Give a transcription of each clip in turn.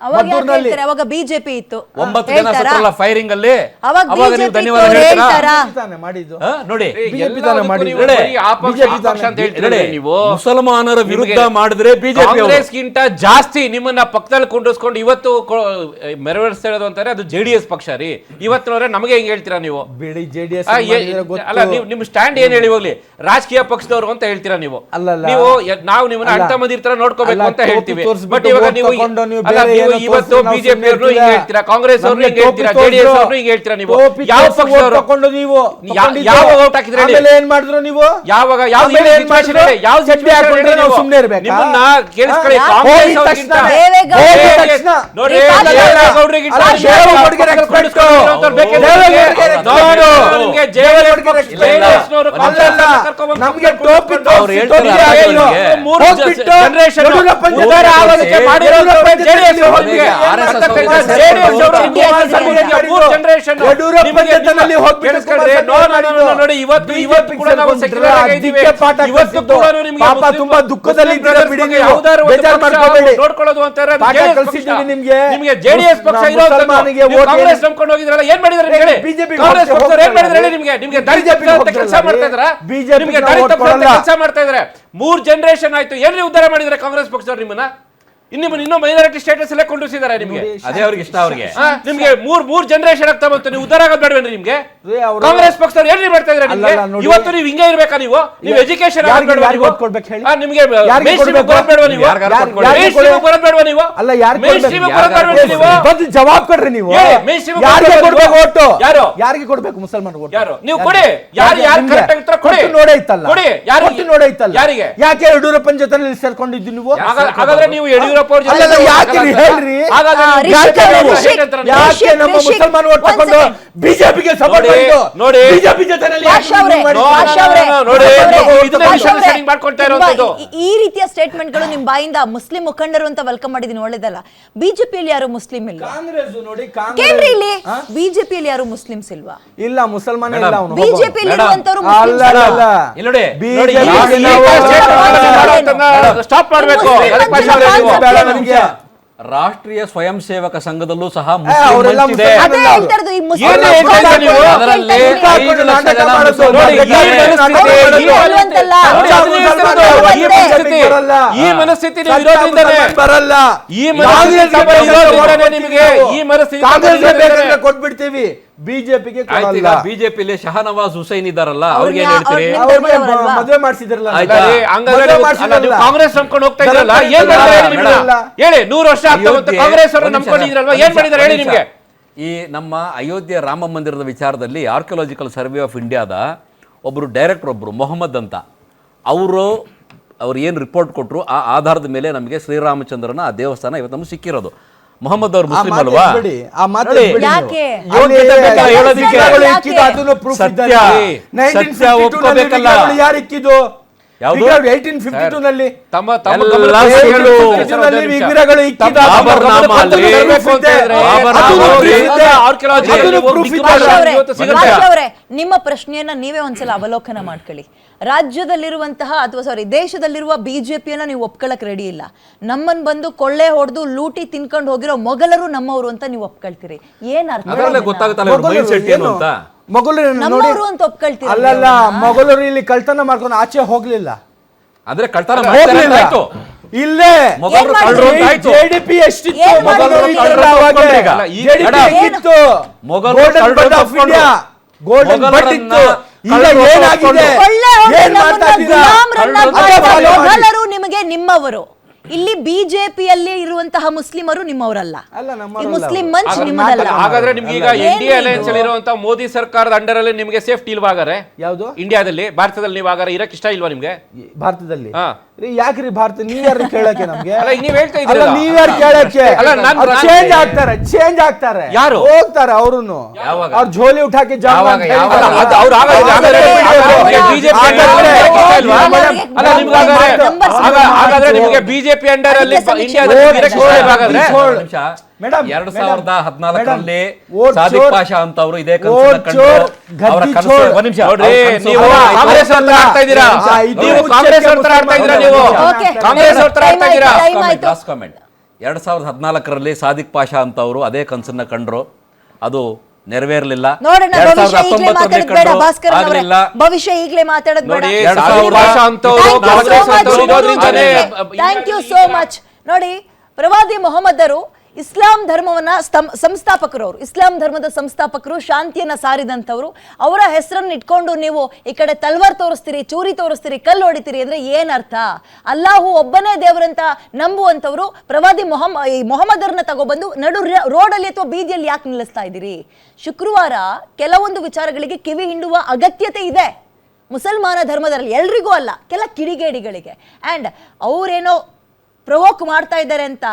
ಅವಾಗ ಯಾಕೆ ಮದ್ದೂರಿನಲ್ಲಿ ಹೇಳ್ತಾರೆ? ಅವಾಗ ಬಿಜೆಪಿ ಇತ್ತು. ಒಂಬತ್ತು ಜನ ಹೇಳ್ತಾರಾ? ಫೈರಿಂಗ್ ಅಲ್ಲಿ ಅವಾಗ ಅವಾಗ ನೀವು BJP ಧನ್ಯವಾದ ಅವ್ರು ಹೇಳ್ತೀರಾ? ಹೇಳ್ತಾರಾ? ತಾನೇ ಮಾಡಿದ್ದು. ಹಾ, ನೋಡಿ. BJP ತಾನೇ ಮಾಡಿದ್ದು. ನೀವು ನೋಡಿ, ಪಕ್ಷ, BJP ಅಂತ ತಾನೇ. ನೋಡಿ, ನೀವು? ಮುಸಲ್ಮಾನರ ವಿರುದ್ಧ ನಿಮಗೆ ಮಾಡಿದ್ರೆ ಬಿಜೆಪಿ ಕಾಂಗ್ರೆಸ್ಗಿಂತ ಜಾಸ್ತಿ ನಿಮ್ಮನ್ನ ಪಕ್ಕದಲ್ಲಿ ಕುಂಡಿಸ್ಕೊಂಡು ಇವತ್ತು ಕೊ- ಮೆರವಣಿಸ್ತಾ ಇರೋದು ಅಂತಾರೆ ಅದು ಜೆಡಿಎಸ್ ಡಿ ಎಸ್ ಪಕ್ಷ ರೀ. ಇವತ್ತಿನವ್ರೆ ನಮಗೆ ಹೆಂಗ್ ಹೇಳ್ತೀರಾ ನೀವು? ಬಿಡಿ ಜೆಡಿಎಸ್ ಆ, ಏ- ಅಲ್ಲ ನೀವು ನಿಮ್ ಸ್ಟ್ಯಾಂಡ್ ಏನ್ ಹೇಳಿ ಹೋಗ್ಲಿ? ರಾಜಕೀಯ ಪಕ್ಷದವರು ಅಂತ ಹೇಳ್ತೀರಾ ನೀವು. ನೀವು ಯ- ನಾವು ನಿಮ್ಮನ್ನ ಅಲ್ಲ. ಅಣ್ಣ ತಮ್ಮಂದಿರ ನೋಡ್ಕೋಬೇಕು ಅಲ್ಲ, ಅಂತ ಹೇಳ್ತೀವಿ. ತೋರ್ಸ್ಬಿಟ್ಟು ಬಟ್ ಇವಾಗ vote ನೀವು ತಗೊಂಡು ನೀವು ಅಲ್ಲ ಬೇರೆ ನೀವು ಇವತ್ತು ಬಿಜೆಪಿ ಅವರು ಹಿಂಗ್ ಹೇಳ್ತೀರಾ ಕಾಂಗ್ರೆಸ್ ಅವರು ಹಿಂಗ್ ಹೇಳ್ತೀರಾ ಜೆಡಿಎಸ್ ಅವರು ಹಿಂಗ್ ಹೇಳ್ತೀರಾ ನೀವು ಯಾವ ಪಕ್ಷ ತಕೊಂಡು ನೀವು. ಯಾವ ಔಟ್ ಹಾಕಿದ್ರಿ ಆಮೇಲೆ ಏನ್ ಮಾಡಿದ್ರು ನೀವು ಯಾವಾಗ ಯಾವ ಏನ್ ಮಾಡಿದ್ರು? ಯಾವ ಜೆಡಿ ಹಾಕೊಂಡ್ರೆ ನಾವು? ಸುಮ್ನೆ ಇರ್ಬೇಕಾ? ನಿಮ್ಮನ್ನ ಕೇಳಿಸ್ಕೊಳ್ಳಿ ಕಾಂಗ್ರೆಸ್ ಅವ್ರಿಗಿಂತ ದೇವೇಗೌಡ ನೋಡಿ ಬೇಕೇ. ನಿಮಗೆ? ಜೆಡಿಎಸ್ ಕಾಂಗ್ರೆಸ್ ಟೋಪಿ ಅವ್ರು ಹೇಳ್ತಾರೆ. ಮೂರು generation ಯಡಿಯೂರಪ್ಪನ ನೋಡಿ ಇವತ್ತು ಇವತ್ತು ಕೂಡ ನಾವು ಇವತ್ತು. ಕೂಡ ನಿಮಗೆ ಪಾಪ ತುಂಬಾ ದುಃಖದಲ್ಲಿ ಬಿಡಿ ಪಕ್ಷ ಮಾಡ್ಕೋಬೇಡಿ. ನೋಡ್ಕೊಳ್ಳೋದು ಅಂತಾರೆ ನಿಮ್ಗೆ. ನಿಮಗೆ ಜೆಡಿಎಸ್ ಪಕ್ಷ ನಮ್ಮ ಇರೋದು ಮುಸಲ್ಮಾನಿಗೆ ನೀವು vote ಕಾಂಗ್ರೆಸ್? ನಂಬ್ಕೊಂಡು ಹೋಗಿದ್ರಲ್ಲ ಏನ್ ಮಾಡಿದ್ರೆ ಹೇಳಿ BJP ಕಾಂಗ್ರೆಸ್. ಪಕ್ಷದವ್ರು ಏನ್ ಮಾಡಿದ್ರೆ ಹೇಳಿ ನಿಮ್ಗೆ? ನಿಮ್ಗೆ ದಲಿತ ಪಕ್ಷ ಕೆಲಸ ಮಾಡ್ತಾ ಇದ್ರ ಬಿಜೆಪಿ ನಿಮ್ಗೆ ದಲಿತ ಕೆಲಸ ಮಾಡ್ತಾ ಇದ್ರೆ ಮೂರ್ ಜನರೇಷನ್ ಆಯ್ತು. ಏನ್ರಿ ಉದ್ಧಾರ ಮಾಡಿದ್ರೆ ಕಾಂಗ್ರೆಸ್ ಪಕ್ಷದವ್ರು ನಿಮ್ಮನ್ನ? ಇನ್ನು ನಿಮ್ಮನ್ನ ಇನ್ನೂ ಮೈನಾರಿಟಿ ಸ್ಟೇಟಸ್ ಎಲ್ಲ ಕೊಂಡಿಸಿದ್ದಾರೆ ನಿಮಗೆ. ಅದೇ ಅವ್ರಿಗೆ ಇಷ್ಟ ಅವ್ರಿಗೆ. ನಿಮ್ಗೆ ಮೂರ್ ಮೂರ್ ಜನರೇಷನ್ ಆಗ್ತಾ ಬಂತು ನೀವು ಉದ್ಧಾರ ಆಗೋದು ಬೇಡವೇನ್ರಿ ನಿಮ್ಗೆ ಕಾಂಗ್ರೆಸ್ ಪಕ್ಷದವ್ರು ಏನ್ರಿ ಮಾಡ್ತಾ ಇದ್ರೆ ನಿಮ್ಗೆ? ಇವತ್ತು ನೀವು ಹಿಂಗೆ ಇರ್ಬೇಕಾ ನೀವು? ನೀವು ಎಜುಕೇಶನ್ ಯಾರಿಗೆ- ಯಾರಿಗೆ vote ಕೊಡ್ಬೇಕು ಹೇಳಿ? ನಿಮ್ಗೆ? ಬೇಡವಾ ನೀವು? ಬರೋದ್ ಬೇಡವಾ ನೀವು? ಅಲ್ಲ ಯಾರು ಜವಾಬ್ ಕೊಡ್ರಿ ನೀವು. ಯಾರು? ಯಾರಿಗೆ ಕೊಡ್ಬೇಕು? ಮುಸಲ್ಮಾನ್ ಓಟು ಯಾರು? ನೀವು ಕೊಡಿ. ಯಾರು- ಯಾರು ಕರೆಕ್ಟ್ correct ಆಗಿ ಉತ್ತರ ಕೊಡಿ. ನೋಡೇ ಇತ್ತಲ್ಲ? ಕೊಡಿ. ಯಾರು ಕೊಟ್ಟು ನೋಡೇ ಇತ್ತಲ್ಲ? ಯಾರಿಗೆ? ಯಾಕೆ ಯಡಿಯೂರಪ್ಪನ ಜೊತೆ ಸೇರ್ಕೊಂಡಿದ್ದು ನೀವು? ಹಾಗಾದ್ರೆ- ಹಾಗಾದ್ರೆ ನೀವು ಯಡಿಯೂರಪ್ಪ ಅವ್ರ ಹೇಳ್ರಿ? ರಿಷಿಕ್. ಯಾಕೆ ನಮ್ಮ ರಿಷಿಕ್, ಮುಸಲ್ಮಾನ್ ಓಟ್ ಒಂದ್ second. ಬಿಜೆಪಿಗೆ ಸಪೋರ್ಟ್ ನೋಡಿ, ನೋಡಿ. ಬಿಜೆಪಿ ಜೊತೆನಲ್ಲಿ ಯಾಕೆ ಭಾಷಾ ಅವ್ರೆ, ನೀವು ಮಾಡಿದ್ದು? ಭಾಷಾ ನೋಡಿ, ಭಾಷಾ ಅವ್ರೆ, ನೀವು ಇದನ್ನ ಭಾಷಾ ಅವ್ರೆ, ಸೆಟ್ಟಿಂಗ್ ಮಾಡ್ಕೊಳ್ತಾ ತುಂಬಾ ಈ- ರೀತಿಯ ರೀತಿಯ ಸ್ಟೇಟ್ಮೆಂಟ್ಗಳು ನಿಮ್ ಬಾಯಿಂದ ಮುಸ್ಲಿಂ ಮುಖಂಡರು ಅಂತ ವೆಲ್ಕಮ್ ಮಾಡಿದೀನಿ ಒಳ್ಳೇದಲ್ಲ ಬಿಜೆಪಿಯಲ್ಲಿ ಯಾರು ಮುಸ್ಲಿಂ ಇಲ್ಲ ಕಾಂಗ್ರೆಸ್ ನೋಡಿ ಕೇಳ್ರಿ ಇಲ್ಲಿ? ಬಿಜೆಪಿಯಲ್ಲಿ ಯಾರು ಮುಸ್ಲಿಮ್ಸ್ ಇಲ್ವಾ ಇಲ್ಲ ಮುಸಲ್ಮಾನ ಇಲ್ಲ ಅವನು ಬಿಜೆಪಿಯಲ್ಲಿ ಮೇಡಮ್, ಇರುವಂತವ್ರು ಅಲ್ಲ ಅಲ್ಲ ಅಲ್ಲ ಇಲ್ಲಿ ನೋಡಿ, ನೋಡಿ, ಈ ಸ್ಟೇಟ್ಮೆಂಟ್ ಮುಸ್ಲಿಂ ಈ ಈ ಈ ಈ ಈ ಈ ಈ? ಅಲ್ಲ. ಈ ನೋಡಿ, ಬೇಕಲ್ಲ ಹೇಳೋದಿಕ್ಕೆ. ಈ ಯಾಕೆ? ಇಕ್ಕಿದ್ದು ಈ ಮನಸ್ಥಿತಿ ಸತ್ಯ. ಈ ಮನಸ್ಥಿತಿ 1952 ನಲ್ಲಿ ಒಪ್ಕೋಬೇಕಲ್ಲ. ವಿಗ್ರಹಗಳು ಯಾರು ಇಕ್ಕಿದ್ದು ಯಾವುದು? ವಿಗ್ರಹಗಳು 1852 ನಲ್ಲಿ ನಂಬ್ಕೊಂಡಿದ್ರಲ್ವಾ? ಏನ್ ಮಾಡಿದಾರೆ ಹೇಳಿ ನಿಮ್ಗೆ? ಈ ನಮ್ಮ ಅಯೋಧ್ಯೆ ರಾಮ ಮಂದಿರದ ವಿಚಾರದಲ್ಲಿ ಆರ್ಕಿಯಾಲಜಿಕಲ್ ಸರ್ವೆ ಆಫ್ ಇಂಡಿಯಾದ ಒಬ್ಬರು ಡೈರೆಕ್ಟರ್ ಅಂತ ಮೊಹಮ್ಮದ್ ಅಂತ. ಅವರು ಅವ್ರು ಏನು ರಿಪೋರ್ಟ್ ಕೊಟ್ಟರು ಆ ಆಧಾರದ ಮೇಲೆ ನಮಗೆ ಶ್ರೀರಾಮಚಂದ್ರನ ಆ ದೇವಸ್ಥಾನ ಇವತ್ತು ಸಿಗುತ್ತೆ. ಭಾಷಾ ಅವ್ರೆ, ನಿಮ್ಮ ಪ್ರಶ್ನೆಯನ್ನ ನೀವೇ ಒಂದ್ಸಲ ಅವಲೋಕನ ಮಾಡ್ಕೊಳ್ಳಿ. ರಾಜ್ಯದಲ್ಲಿರುವಂತಹ ಅಥವಾ ಸಾರಿ ದೇಶದಲ್ಲಿರುವ ಬಿಜೆಪಿಯನ್ನ ನೀವು ಒಪ್ಕೊಳಕ್ ರೆಡಿ ಇಲ್ಲ. ನಮ್ಮನ್ ಬಂದು ಕೊಳ್ಳೆ ಹೊಡೆದು ಲೂಟಿ ತಿನ್ಕೊಂಡು ಹೋಗಿರೋ ಮೊಘಲರು ನಮ್ಮವರು ಅಂತ ನೀವು ಒಪ್ಕೊಳ್ತೀರಿ. ಏನ್ ಅರ್ಥ? ಗೊತ್ತಾಗುತ್ತಲ್ಲ ಮೊಘಲರು ನೋಡಿ ನಮ್ಮವರು ಅಂತ ಒಪ್ಕೊಳ್ತೀರಾ ಅಲ್ಲಲ್ಲ? ಮೊಘಲರು ಇಲ್ಲಿ ಕಳ್ತನ ಮಾಡ್ಕೊಂಡು ಆಚೆ ಹೋಗ್ಲಿಲ್ಲ ಅಂದ್ರೆ ಕಳ್ತನ ಮಾಡ್ತಾರೆ ಅಂತ ಹೋಗ್ಲಿಲ್ಲ ಆಯ್ತು ಇಲ್ಲೇ ಮೊಘಲರು ಏನ್ ಕಳ್ರು ಅಂತ ಆಯ್ತು ಜೆಡಿಪಿ ಎಷ್ಟಿತ್ತು ಏನ್ ಮೊಘಲರು ಮಾಡಿದ್ರು? ಇದ್ರಲ್ಲ ಅವಾಗ. ಒಪ್ಕೊಂಡ್ರಿ ಈಗ. ಅಲ್ಲ, ಈ JDP ಮೇಡಮ್, ಹೆಂಗಿತ್ತು? ಮೊಘಲರು Golden ಕಳ್ರು Bird of ಒಪ್ಕೊಂಡ್ರು. India. Golden Bird ಮೊಘಲರನ್ನ ಇತ್ತು. ಈಗ ಏನಾಗಿದೆ ಒಪ್ಕೊಂಡ್ರು. ಕೊಳ್ಳೆ ಹೊಡೆದು ಏನ್ ನಮ್ಮನ್ನ ಇದ್ದೀರಾ? ಗುಲಾಮ್ರನ್ನ ಮಾಡಿದ. ಮೊಘಲರು ನಿಮಗೆ ನಿಮ್ಮವರು ಇಲ್ಲಿ ಬಿಜೆಪಿಯಲ್ಲಿ ಇರುವಂತಹ ಮುಸ್ಲಿಮರು ನಿಮ್ಮವರಲ್ಲ. Muslim Munch ನಿಮ್ಮದಲ್ಲ. ಹಾಗಾದ್ರೆ ನಿಮ್ಗೆ ಈಗ ಇಂಡಿಯಾ ಎನ್ ಡಿ ಏನು ಅಲಯನ್ಸ್ ಅಲ್ಲಿ ಇರುವಂತಹ ಮೋದಿ ಸರ್ಕಾರದ ಅಂಡರ್ ಅಲ್ಲಿ ನಿಮ್ಗೆ ಸೇಫ್ಟಿ ಇಲ್ವಾಗಾರೆ ಹಾಗಾದ್ರೆ? ಯಾವುದು? ಇಂಡಿಯಾದಲ್ಲಿ ಭಾರತದಲ್ಲಿ ನೀವು ಹಾಗಾದ್ರೆ ಇರಕ್ ಇಷ್ಟ ಇಲ್ವಾ ನಿಮ್ಗೆ? ಭಾರತದಲ್ಲಿ? ಹಾ. ರೀ ಯಾಕ್ರಿ ಭಾರತ? ನೀವ್ ಯಾರು ಕೇಳಕ್ಕೆ ನಮ್ಗೆ? ನೀವ್ ಹೇಳ್ತಾ ಅಲ್ಲ ಇದ್ದೀರಲ್ಲ. ನೀವ್ ಯಾರು ಕೇಳಕ್ಕೆ? ಅಲ್ಲ, ನಾನ್- ನಾನ್- ಚೇಂಜ್ ಆಗ್ತಾರೆ ಚೇಂಜ್ ಆಗ್ತಾರೆ. ಯಾರು? ಹೋಗ್ತಾರೆ ಅವ್ರುನು. ಯಾವಾಗ? ಅವ್ರ ಜೋಲಿ ಉಠಾಕಿ ಜಾಗ ಯಾವಾಗ? ಅಂತ ಯಾವಾಗ? ಹೇಳಿದ್ರಲ್ಲ. ಅದು ಅವ್ರು ಅಲ್ಲ ನಿಮ್ಗೆ ಹಾಗಾದ್ರೆ ಹಾಗಾದ್ರೆ ನಿಮಗೆ ಬಿಜೆಪಿ ಅಂಡರ್ ಅಲ್ಲಿ ಇಂಡಿಯಾದಲ್ಲಿ ಹಾಗಾದ್ರೆ. ನಿಮಿಷ ಮೇಡಮ್, ಎರಡ್ ಸಾವಿರದ ಹದಿನಾಲ್ಕರಲ್ಲಿ ಸಾದಿಕ್ ಪಾಷಾ ಕಂಡು ಅವರ ಇದು ಎರಡು ಸಾವಿರದ ಹದಿನಾಲ್ಕರಲ್ಲಿ ಸಾದಿಕ್ ಪಾಷಾ ಅಂತವರು ಅದೇ ಕನಸನ್ನ ಕಂಡ್ರು. ಅದು ನೆರವೇರಲಿಲ್ಲ. ಭವಿಷ್ಯ ಈಗಲೇ ಮಾತಾಡೋದು ಬೇಡ ಭಾಸ್ಕರ್ ಅವರೇ. ಭವಿಷ್ಯ ಈಗಲೇ ಮಾತಾಡೋದ್ ಬೇಡ. ನೋಡಿ ಎರಡ್ ಸಾದಿಕ್ ಸಾವಿರದ- ಪಾಷಾ ಅಂತವ್ರು ಕಾಂಗ್ರೆಸ್ ಅಂತವ್ರು ಥ್ಯಾಂಕ್ ಯು ಸೋ ಮಚ್ ನೋಡಿ ಪ್ರವಾದಿ ಮೊಹಮ್ಮದರು ಇಸ್ಲಾಂ ಧರ್ಮವನ್ನು ಸ್ತಂ- ಸಂಸ್ಥಾಪಕರು ಅವರು ಇಸ್ಲಾಂ ಧರ್ಮದ ಸಂಸ್ಥಾಪಕರು ಶಾಂತಿಯನ್ನು ಸಾರಿದಂಥವ್ರು, ಅವರ ಹೆಸರನ್ನು ಇಟ್ಕೊಂಡು ನೀವು ಈ ಕಡೆ ತಲ್ವಾರ್ ತೋರಿಸ್ತೀರಿ, ಚೂರಿ ತೋರಿಸ್ತೀರಿ, ಕಲ್ಲು ಹೊಡಿತೀರಿ ಅಂದರೆ ಏನರ್ಥ? ಅಲ್ಲಾಹು ಒಬ್ಬನೇ ದೇವರಂತ ನಂಬುವಂಥವ್ರು ಪ್ರವಾದಿ ಮೊಹಮ್ಮ ಈ ಮೊಹಮ್ಮದರನ್ನ ತಗೊಬಂದು ನಡು ರೋಡಲ್ಲಿ ಅಥವಾ ಬೀದಿಯಲ್ಲಿ ಯಾಕೆ ನಿಲ್ಲಿಸ್ತಾ ಇದ್ದೀರಿ? ಶುಕ್ರವಾರ ಕೆಲವೊಂದು ವಿಚಾರಗಳಿಗೆ ಕಿವಿ ಹಿಂಡುವ ಅಗತ್ಯತೆ ಇದೆ. ಮುಸಲ್ಮಾನ ಧರ್ಮದಲ್ಲಿ ಎಲ್ರಿಗೂ ಅಲ್ಲ, ಕೆಲ ಕಿಡಿಗೇಡಿಗಳಿಗೆ. ಆ್ಯಂಡ್ ಅವರೇನೋ ಪ್ರವೋಕ್ ಮಾಡ್ತಾ ಇದ್ದಾರೆ ಅಂತ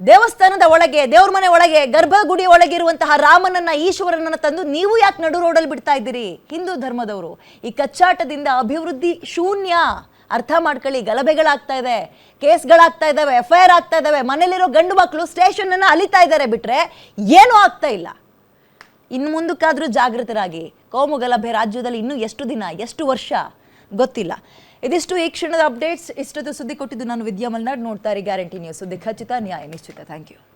ದೇವಸ್ಥಾನದ ಒಳಗೆ, ದೇವ್ರ ಮನೆ ಒಳಗೆ, ಗರ್ಭಗುಡಿ ಒಳಗೆ ಇರುವಂತಹ ರಾಮನನ್ನ, ಈಶ್ವರನನ್ನ ತಂದು ನೀವು ಯಾಕೆ ನಡು ರೋಡಲ್ಲಿ ಬಿಡ್ತಾ ಇದ್ದೀರಿ? ಹಿಂದೂ ಧರ್ಮದವರು. ಈ ಕಚ್ಚಾಟದಿಂದ ಅಭಿವೃದ್ಧಿ ಶೂನ್ಯ. ಅರ್ಥ ಮಾಡ್ಕೊಳ್ಳಿ, ಗಲಭೆಗಳಾಗ್ತಾ ಇದೆ, ಕೇಸ್ಗಳಾಗ್ತಾ ಇದ್ದಾವೆ ಎಫ್ ಐ ಆರ್ ಆಗ್ತಾ ಇದ್ದಾವೆ ಮನೇಲಿರೋ ಗಂಡು ಮಕ್ಕಳು ಸ್ಟೇಷನ್ ಅನ್ನ ಅಲಿತಾ ಇದ್ದಾರೆ ಬಿಟ್ರೆ ಏನೂ ಆಗ್ತಾ ಇಲ್ಲ. ಇನ್ನು ಮುಂದಕ್ಕಾದ್ರೂ ಜಾಗೃತರಾಗಿ ಕೋಮು ಗಲಭೆ ರಾಜ್ಯದಲ್ಲಿ ಇನ್ನೂ ಎಷ್ಟು ದಿನ, ಎಷ್ಟು ವರ್ಷ? ಗೊತ್ತಿಲ್ಲ. ಇದಿಷ್ಟು ಈ ಕ್ಷಣದ ಅಪ್ಡೇಟ್ಸ್ ಇಷ್ಟೊತ್ತು ಸುದ್ದಿ ಕೊಟ್ಟಿದ್ದು ನಾನು ವಿದ್ಯಾ ಮಲ್ನಾಡ್. ನೋಡ್ತಾರೆ ಗ್ಯಾರಂಟಿ ನ್ಯೂಸ್. ಸುದ್ದಿ ಖಚಿತ, ನ್ಯಾಯ ನಿಶ್ಚಿತ. Thank you